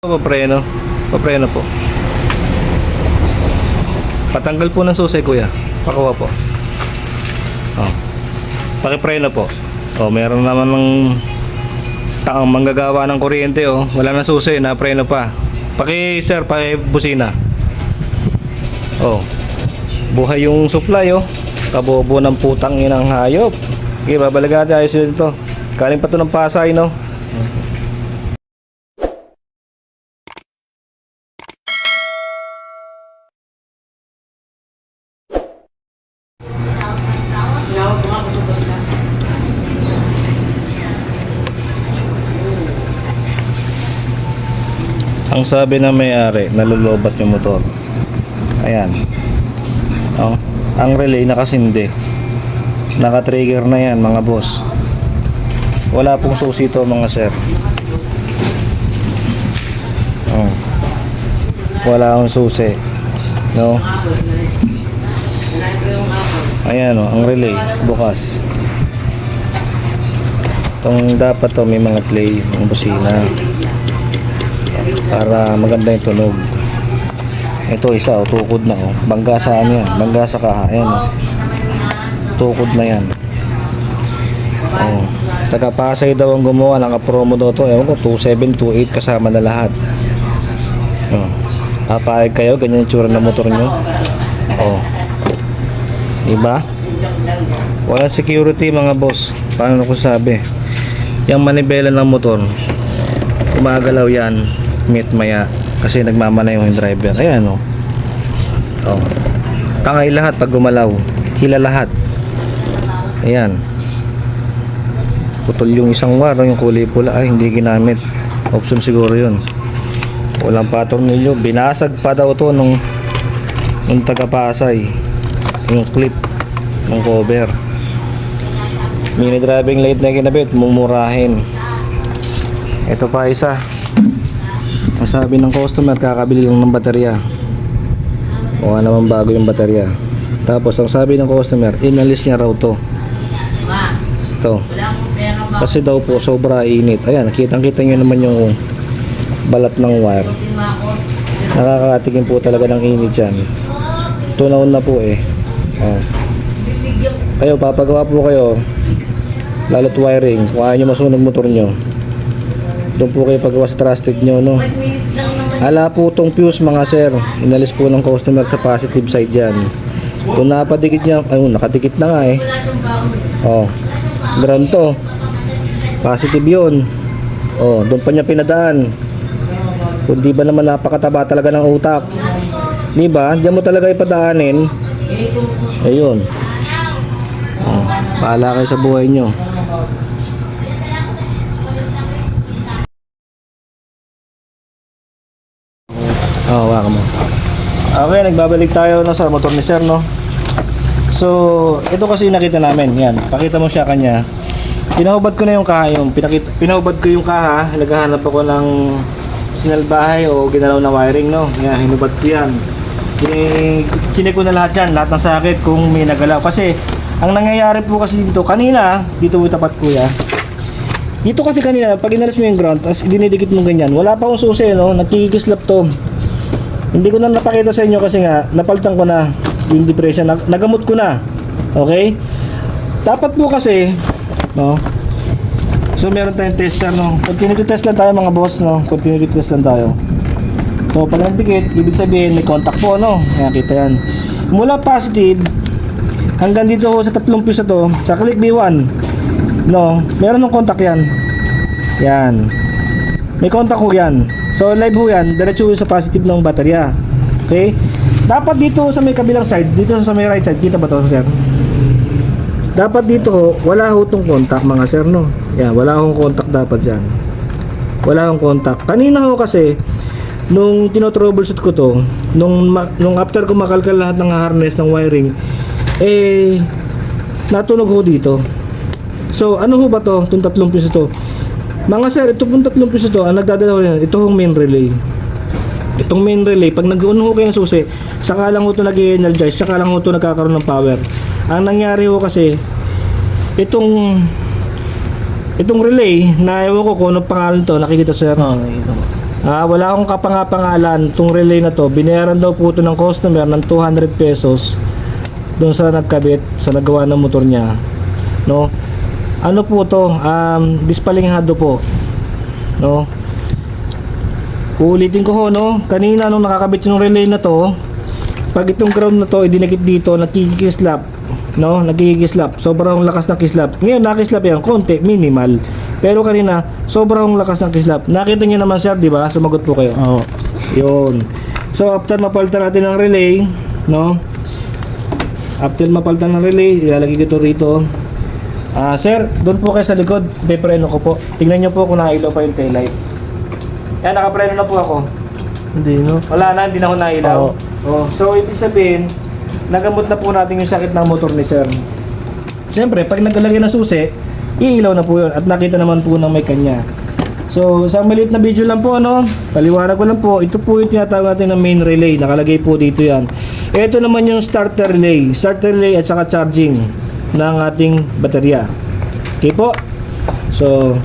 Papreno. Papreno po. Patanggal po ng susi, kuya. Pakuha po. Oh. Pakipreno po. Oh, meron naman ng taong manggagawa ng kuryente oh. Wala na susi, na preno pa. Paki sir, paki busina. Oh. Buhay yung supply oh. Kabobo ng putang inang hayop. Okay, babalagati ayos yun to. Kaling pa to ng Pasay no. Ang sabi ng may-ari, nalulobat yung motor. Ayan. Oh, ang relay nakasindi. Naka-trigger na yan, mga boss. Wala pong susi to, mga sir. Oh. Wala akong susi. No? Ayan oh, ang relay bukas. Itong dapat to may mga play, ng busina para maganda yung tunog. Ito isa oh, tukod na oh. Bangga sa ano yan? Bangga sa kaha oh. tukod na yan. Oh. Taga Pasay daw ang gumawa naka-promo daw to. Ewan ko 2728 kasama na lahat. Oh. Papayag kayo ganyan yung tsura ng motor nyo? Oh. Diba? Wala security mga boss. Paano ko sabi? Yung manibela ng motor gumagalaw yan meet maya kasi nagmamana yung driver. Ayan o oh. oh. tangay lahat pag gumalaw. Hila lahat. Ayan. Putol yung isang waro yung kulay pula. Ay hindi ginamit. Option siguro yun. Walang pattern ninyo. Binasag pa daw to nung nung taga Pasay yung clip ng cover. Mini driving light na kinabit mumurahin. Ito pa isa sabi ng customer kakabili lang ng baterya. Mukha naman bago yung baterya. Tapos ang sabi ng customer inalis niya raw to. Ito. Kasi daw po sobra init. Ayan kitang kita nyo naman yung balat ng wire. Nakakatigin po talaga ng init yan. Tunaw na po eh. Oh. ayo papagawa po kayo. Lalo't wiring. Kung ayaw nyo masunog motor nyo doon po kayo pagawa sa trusted nyo no? Ala po tong fuse mga sir. Inalis po ng customer sa positive side yan. Kung napadikit niya ayun nakadikit na nga eh. Oh ground to. Positive yun. Oh doon pa niya pinadaan. Kung di ba naman napakataba talaga ng utak. Di ba? Diyan mo talaga ipadaanin. Ayun. Oh, bahala kayo sa buhay nyo Okay, nagbabalik tayo no, sa motor ni Sir, no? So, ito kasi nakita namin. Yan, pakita mo siya kanya. Pinahubad ko na yung kaha, yung pinakita, pinahubad ko yung kaha. Naghahanap ako ng sinalbahay o ginalaw na wiring, no? Yan, hinubad ko yan. Chinek ko na lahat yan, lahat ng sakit kung may nagalaw. Kasi, ang nangyayari po kasi dito, kanina, dito mo tapat kuya, dito kasi kanina, pag inalis mo yung ground, tapos dinidikit mo ganyan, wala pa akong susi, no? Nagkikislap to. Hindi ko na napakita sa inyo kasi nga napaltan ko na yung depression. Nag- Nagamot ko na. Okay? Dapat po kasi no. So meron tayong tester no. Continuity test lang tayo mga boss no. Continuity test lang tayo. So pag nagdikit, ibig sabihin may contact po no. Kaya kita yan. Mula positive hanggang dito sa tatlong piso to, sa click B1 no, meron ng contact yan. Yan. May contact ho yan. So live ho yan, diretso sa positive ng baterya. Okay? Dapat dito sa may kabilang side, dito sa may right side, kita ba to sir? Dapat dito ho, wala ho tong contact mga sir no. Yan, wala hong contact dapat dyan. Wala hong contact. Kanina ho kasi, nung tinotroubleshoot ko to, nung, nung after ko makalkal lahat ng harness ng wiring, eh, natunog ho dito. So, ano ho ba to? Itong tatlong piso to. Mga sir, ito pong tatlong piso to, ang nagdadala yan, ito hong main relay. Itong main relay, pag nag-uno ho kayo ng susi, saka lang ho ito nag-energize, saka lang ho ito nagkakaroon ng power. Ang nangyari ho kasi, itong itong relay, na ewan ko kung anong pangalan to, nakikita sir, no? Nakikita ko. Ah, wala akong kapangapangalan tong relay na to. Binayaran daw po ito ng customer ng 200 pesos doon sa nagkabit sa nagawa ng motor niya. No? Ano po to? Um, dispalinghado po. No? Uulitin ko ho, no? Kanina nung nakakabit yung relay na to, pag itong ground na to idinakit dito, nakikislap. No? Nakikislap. Sobrang lakas ng kislap. Ngayon, nakislap yan. Konti, minimal. Pero kanina, sobrang lakas ng kislap. Nakita niyo naman, sir, di ba? Sumagot po kayo. Oo. Yun. So, after mapalitan natin ng relay, no? After mapalitan ng relay, ilalagay ko ito rito. Ah, sir, doon po kayo sa likod. Pepreno ko po. Tingnan niyo po kung nailaw pa yung taillight. Yan, nakapreno na po ako. Hindi, no? Wala na, hindi na ako nailaw. Oo. Oh, so, ibig sabihin, nagamot na po natin yung sakit ng motor ni sir. Siyempre, pag nagalagay ng susi, iilaw na po yun. At nakita naman po ng may kanya. So, isang maliit na video lang po, ano? Paliwanag ko lang po. Ito po yung tinatawag natin ng main relay. Nakalagay po dito yan. Ito naman yung starter relay. Starter relay at saka charging ng ating baterya. Okay po? So,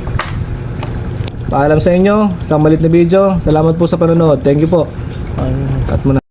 paalam sa inyo. Isang maliit na video. Salamat po sa panonood. Thank you po. Cut mo.